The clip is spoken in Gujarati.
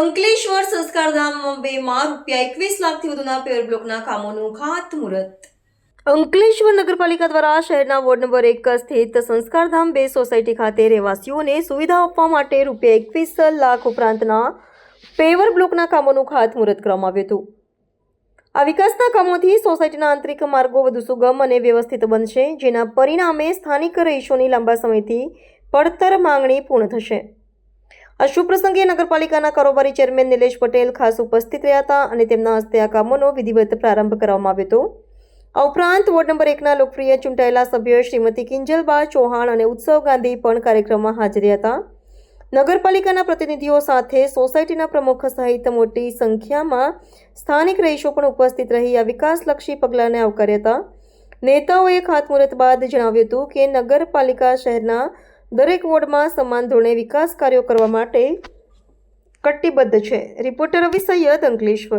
સંસ્કારધામ બેમાં રૂપિયા એકવીસ લાખથી વધુના પેવર બ્લોકના કામોનું ખાતમુહૂર્ત. અંકલેશ્વર નગરપાલિકા દ્વારા શહેરના વોર્ડ નંબર એક સ્થિત સંસ્કારધામ બે સોસાયટી ખાતે રહેવાસીઓને સુવિધા આપવા માટે રૂપિયા એકવીસ લાખ ઉપરાંતના પેવર બ્લોકના કામોનું ખાતમુહૂર્ત કરવામાં આવ્યું હતું. આ વિકાસના કામોથી સોસાયટીના આંતરિક માર્ગો વધુ સુગમ અને વ્યવસ્થિત બનશે, જેના પરિણામે સ્થાનિક રહીશોની લાંબા સમયથી પડતર માંગણી પૂર્ણ થશે. આ શુભ પ્રસંગે નગરપાલિકાના કારોબારી ચેરમેન નિલેશ પટેલ ખાસ ઉપસ્થિત રહ્યા હતા અને તેમના હસ્તે આ કામોનો વિધિવત પ્રારંભ કરવામાં આવ્યો હતો. આ ઉપરાંત વોર્ડ નંબર એકના લોકપ્રિય ચૂંટાયેલા સભ્ય શ્રીમતી કિંજલબા ચૌહાણ અને ઉત્સવ ગાંધી પણ કાર્યક્રમમાં હાજર હતા. નગરપાલિકાના પ્રતિનિધિઓ સાથે સોસાયટીના પ્રમુખ સહિત મોટી સંખ્યામાં સ્થાનિક રહીશો પણ ઉપસ્થિત રહી આ વિકાસલક્ષી પગલાંને આવકાર્યા હતા. નેતાઓએ ખાતમુહૂર્ત બાદ જણાવ્યું હતું કે નગરપાલિકા શહેરના દરેક વોર્ડમાં સમાન ધોરણે વિકાસ કાર્યો કરવા માટે કટિબદ્ધ છે. રિપોર્ટર રવિ સૈયદ અંકલેશ્વર.